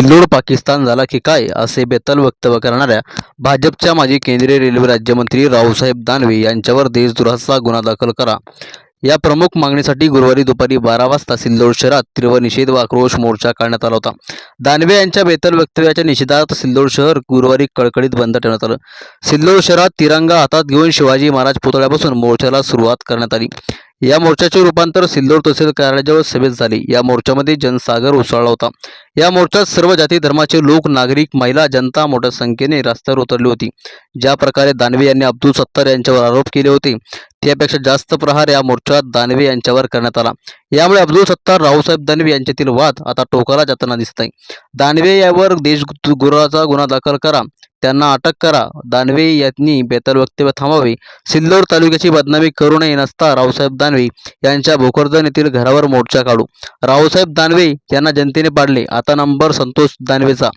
सिल्लोड पाकिस्तान झाला की काय असे बेताल वक्तव्य करणाऱ्या भाजपच्या माजी केंद्रीय रेल्वे राज्यमंत्री रावसाहेब दानवे यांच्यावर देशद्रोहाचा गुन्हा दाखल करा. या प्रमुख मागणीसाठी गुरुवारी दुपारी बारा वाजता सिल्लोड शहरात तीव्र निषेध व आक्रोश मोर्चा काढण्यात आला होता. दानवे यांच्या बेतल वक्तव्याच्या निषेधार्थ सिल्लोड शहर गुरुवारी कडकडीत बंद ठेवण्यात आलं. सिल्लोड शहरात तिरंगा हातात घेऊन शिवाजी महाराज पुतळ्यापासून मोर्चाला सुरुवात करण्यात आली. या मोर्चाचे रूपांतर सिल्लोड तहसील कार्यालयाजवळ सभेत झाले. या मोर्चामध्ये जनसागर उसळला होता. या मोर्चात सर्व जाती धर्माचे लोक नागरिक महिला जनता मोठ्या संख्येने रस्त्यावर उतरली होती. ज्या प्रकारे दानवे यांनी अब्दुल सत्तार यांच्यावर आरोप केले होते त्यापेक्षा जास्त प्रहार या मोर्चात दानवे यांच्यावर करण्यात आला. यामुळे अब्दुल सत्तार रावसाहेब दानवे यांच्यातील वाद आता टोकाला जाताना दिसत आहे दानवे यावर देशगुराचा गुन्हा दाखल करा. त्यांना अटक करा. दानवे यांनी बेताल वक्तव्य थांबावे सिल्लोड तालुक्याची बदनामी करू नये नसता रावसाहेब दानवे यांच्या भोकरदन येथील घरावर मोर्चा काढू. रावसाहेब दानवे यांना जनतेने पाडले. आता नंबर संतोष दानवेचा.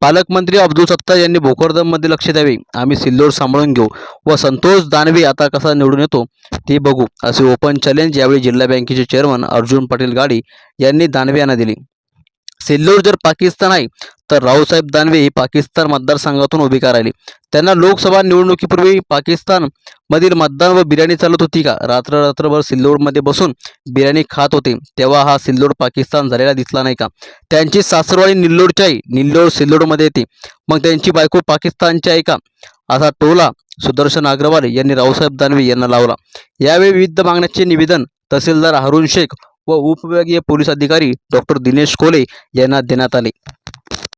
पालकमंत्री अब्दुल सत्तार यांनी भोकरदनमध्ये लक्ष द्यावे. आम्ही सिल्लोड सांभाळून घेऊ व संतोष दानवे आता कसा निवडून येतो ते बघू असे ओपन चॅलेंज यावेळी जिल्हा बँकेचे चेअरमन अर्जुन पाटील गाडी यांनी दानवे यांना दिली. सिल्लोड जर पाकिस्तान आहे तर रावसाहेब दानवे ही पाकिस्तान मतदारसंघातून उभी का राहिली? त्यांना लोकसभा निवडणुकीपूर्वी पाकिस्तानमधील मतदान व बिर्याणी चालत होती का? रात्र रात्रभर सिल्लोडमध्ये बसून बिर्याणी खात होते. तेव्हा हा सिल्लोड पाकिस्तान झालेला दिसला नाही का? त्यांची सासरवाडी निल्लोडची आई निल्लोड सिल्लोडमध्ये येते. मग त्यांची बायको पाकिस्तानची आहे का? असा टोला सुदर्शन अग्रवाल यांनी रावसाहेब दानवे यांना लावला. यावेळी विविध मागण्याचे निवेदन तहसीलदार हरुण शेख व उपविभागीय पोलीस अधिकारी डॉक्टर दिनेश कोले यांना देण्यात आले.